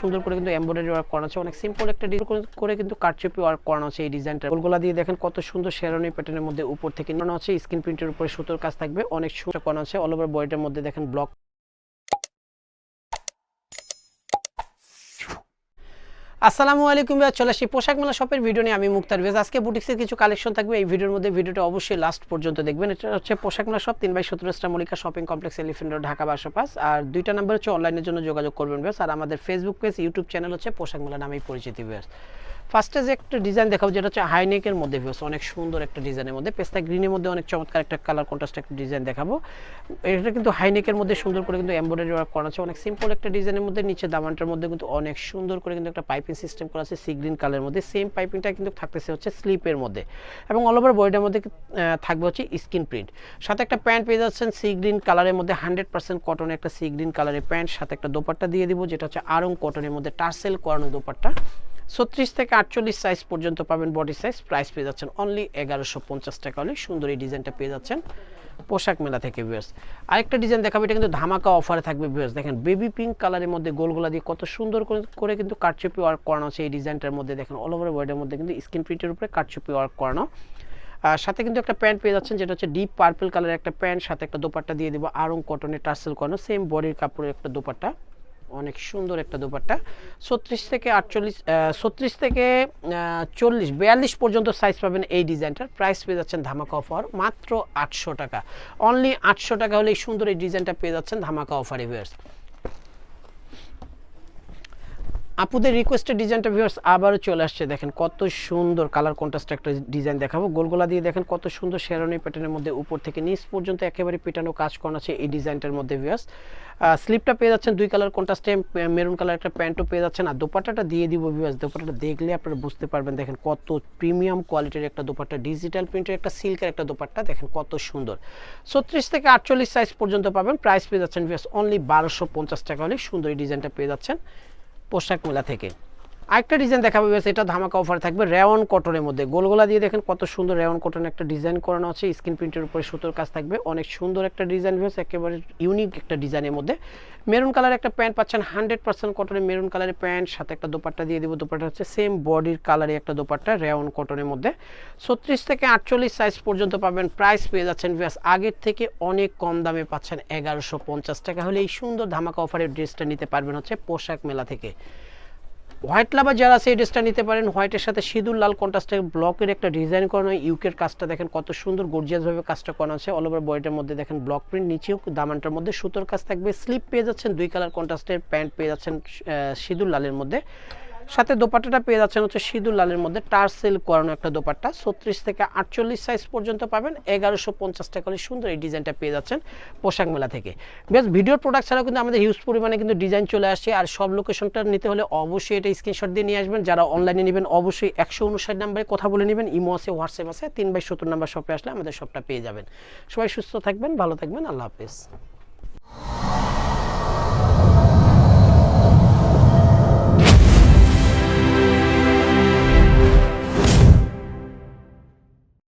সুন্দর করে কিন্তু এমব্রয়ডারি ওয়ার্ক করানো আছে। অনেক সিম্পল একটা ডিজাইন করে কিন্তু কারচুপি ওয়ার্ক করানো আছে এই ডিজাইনটা গোলগোলা দিয়ে দেখেন কত সুন্দর শেরানি প্যাটার্নের মধ্যে উপর থেকে নিয়ে আছে। স্ক্রিন প্রিন্টের উপরে সুতোর কাজ থাকবে। অনেক সুন্দর করানো আছে। অল ওভার বডিটার মধ্যে দেখেন ব্লক আসসালামু আলাইকুম ভাই চলে আসি পোশাক মেলা শপের ভিডিও নিয়ে। আমি মুক্তার বেজ আজকে বুটিক্সের কিছু কালেকশন থাকবে। এই ভিডিওর মধ্যে ভিডিওটা অবশ্যই লাস্ট পর্যন্ত দেখবেন। এটা হচ্ছে পোশাক মেলা শপ তিন বাই সতেরো star Mallika shopping complex elephant Dhaka বাসপাস আর দুইটা নাম্বার হচ্ছে অনলাইনের জন্য যোগাযোগ করবেন বেস আর আমাদের ফেসবুক পেজ ইউটিউব চ্যানেল হচ্ছে পোশাক মেলা নামেই পরিচিতি বেশ ফার্স্টে যে একটা ডিজাইন দেখাবো, যেটা হচ্ছে হাইনেকের মধ্যে ভিউস অনেক সুন্দর একটা ডিজাইনের মধ্যে। পেস্তা গ্রিনের মধ্যে অনেক চমৎকার একটা কালার কন্ট্রাস্ট একটা ডিজাইন দেখাবো। এটা কিন্তু হাইনেকের মধ্যে সুন্দর করে কিন্তু এমব্রয়ডারি ওয়ার্ক করা আছে। অনেক সিম্পল একটা ডিজাইনের মধ্যে নিচে দামানটার মধ্যে কিন্তু অনেক সুন্দর করে কিন্তু একটা পাইপিং সিস্টেম করা আছে সি গ্রিন কালারের মধ্যে। সেম পাইপিংটা কিন্তু থাকতেছে হচ্ছে স্লিপের মধ্যে। এবং অল ওভার বডিটার মধ্যে থাকবে হচ্ছে স্কিন প্রিন্ট সাথে একটা প্যান্ট পেয়ে যাচ্ছেন সি গ্রিন কালারের মধ্যে হান্ড্রেড পার্সেন্ট কটনের একটা সি গ্রিন কালারের প্যান্ট সাথে একটা দোপাট্টা দিয়ে দিব, যেটা হচ্ছে আরং কটনের মধ্যে টার্সেল করানো দোপাট্টা। ছত্রিশ থেকে আটচল্লিশ সাইজ পর্যন্ত পাবেন বডি সাইজ প্রাইস পেয়ে যাচ্ছেন অনলি এগারোশো পঞ্চাশ টাকা। হলে সুন্দর এই ডিজাইনটা পেয়ে যাচ্ছেন পোশাক মেলা থেকে ভিউয়ার্স আরেকটা ডিজাইন দেখাবো, এটা কিন্তু ধামাকা অফারে থাকবে ভিউয়ার্স দেখেন বেবি পিঙ্ক কালারের মধ্যে গোলগোলা দিয়ে কত সুন্দর করে কিন্তু কারচুপি ওয়ার্ক করানো আছে এই ডিজাইনটার মধ্যে। দেখেন অল ওভার বডির মধ্যে কিন্তু স্ক্রিন প্রিন্টের উপরে কারচুপি ওয়ার্ক করানো। আর সাথে কিন্তু একটা প্যান্ট পেয়ে যাচ্ছেন, যেটা হচ্ছে ডিপ পার্পল কালারের একটা প্যান্ট সাথে একটা দোপাট্টা দিয়ে দিব আরং কটনের টার্সেল করানো সেম বডির কাপড়ের একটা দোপাট্টা। অনেক সুন্দর একটা দোপাট্টা। ছত্রিশ থেকে আটচল্লিশ ছত্রিশ থেকে চল্লিশ, বিয়াল্লিশ পর্যন্ত সাইজ পাবেন এই ডিজাইনটার। প্রাইস পেয়ে যাচ্ছেন ধামাকা অফার মাত্র আটশো টাকা। অনলি আটশো টাকা হলে এই সুন্দর এই ডিজাইনটা পেয়ে যাচ্ছেন ধামাকা অফার ভিউয়ার্স আপুদের রিকোয়েস্টেড ডিজাইনটা ভিউয়ার্স আবারও চলে আসছে। দেখেন কত সুন্দর কালার কন্ট্রাস্ট একটা ডিজাইন দেখাবো। গোলগোলা দিয়ে দেখেন কত সুন্দর শেরনি প্যাটার্নের মধ্যে উপর থেকে নিচ পর্যন্ত একেবারে পেটানো কাজ করানো আছে এই ডিজাইনটার মধ্যে ভিউয়ার্স স্লিপটা পেয়ে যাচ্ছেন দুই কালার কন্ট্রাস্টে মেরুন কালার একটা প্যান্টও পেয়ে যাচ্ছেন। আর দোপাট্টাটা দিয়ে দিব ভিউয়ার্স দোপাট্টাটা দেখলে আপনারা বুঝতে পারবেন। দেখেন কত প্রিমিয়াম কোয়ালিটির একটা দোপাট্টা। ডিজিটাল প্রিন্টের একটা সিল্কের একটা দোপাট্টা। দেখেন কত সুন্দর। ছত্রিশ থেকে আটচল্লিশ সাইজ পর্যন্ত পাবেন। প্রাইস পেয়ে যাচ্ছেন ভিউয়ার্স অনলি বারোশো পঞ্চাশ টাকা। হলে সুন্দর এই ডিজাইনটা পেয়ে যাচ্ছেন। পোশাক মেলা থেকে। আরেকটা ডিজাইন দেখাবো বেশ এটা ধামাকা অফার থাকবে রেওয়ান কটনের মধ্যে। গোলগোলা দিয়ে দেখেন কত সুন্দর রেওয়ান কটন একটা ডিজাইন করানো আছে স্ক্রিন প্রিন্টের উপরে সুতোর কাজ থাকবে। অনেক সুন্দর একটা ডিজাইন বেশ একেবারে ইউনিক একটা ডিজাইনের মধ্যে। মেরুন কালার একটা প্যান্ট পাচ্ছেন হান্ড্রেড পার্সেন্ট কটনের মেরুন কালারের প্যান্ট সাথে একটা দোপাট্টা দিয়ে দেবো, দোপাট্টা হচ্ছে সেম বডির কালারে একটা দোপাট্টা রেওয়ান কটনের মধ্যে। ছত্রিশ থেকে আটচল্লিশ সাইজ পর্যন্ত পাবেন প্রাইস পেয়ে যাচ্ছেন বেশ আগের থেকে অনেক কম দামে পাচ্ছেন এগারোশো পঞ্চাশ টাকা। হলে এই সুন্দর ধামাকা অফারের ড্রেসটা নিতে পারবেন হচ্ছে পোশাক মেলা থেকে। হোয়াইট লাভার যারা আছে এই ড্রেসটা নিতে পারেন, হোয়াইটের সাথে সিঁদুর লাল কন্ট্রাস্টের ব্লকের একটা ডিজাইন করানো ইউকের কাজটা দেখেন কত সুন্দর গর্জিয়াসভাবে কাজটা করানো আছে। অল ওভার বডিটার মধ্যে দেখেন ব্লক প্রিন্ট নিচেও দামানটার মধ্যে সুতোর কাজ থাকবে। স্লিপ পেয়ে যাচ্ছেন দুই কালার কন্ট্রাস্টের প্যান্ট পেয়ে যাচ্ছেন সিঁদুর লালের মধ্যে। সাথে দোপাট্টাটা পেয়ে যাচ্ছেন হচ্ছে সিঁদুর লালের মধ্যে। টার্সেল করানো একটা দোপাট্টা। ছত্রিশ থেকে আটচল্লিশ সাইজ পর্যন্ত পাবেন। এগারোশো পঞ্চাশ টাকা সুন্দর এই ডিজাইনটা পেয়ে যাচ্ছেন পোশাক মেলা থেকে। বেশ, ভিডিওর প্রোডাক্ট ছাড়াও কিন্তু আমাদের হিউজ পরিমাণে কিন্তু ডিজাইন চলে আসছে। আর সব লোকেশনটা নিতে হলে অবশ্যই এটা স্ক্রিনশট দিয়ে নিয়ে আসবেন। যারা অনলাইনে নেবেন, অবশ্যই একশো উনষাট নাম্বারে কথা বলে নেবেন। ইমো আছে হোয়াটসঅ্যাপ আছে, তিন বাই সত্তর নাম্বার শপে আসলে আমাদের শপটা পেয়ে যাবেন। সবাই সুস্থ থাকবেন, ভালো থাকবেন। আল্লাহ হাফেজ।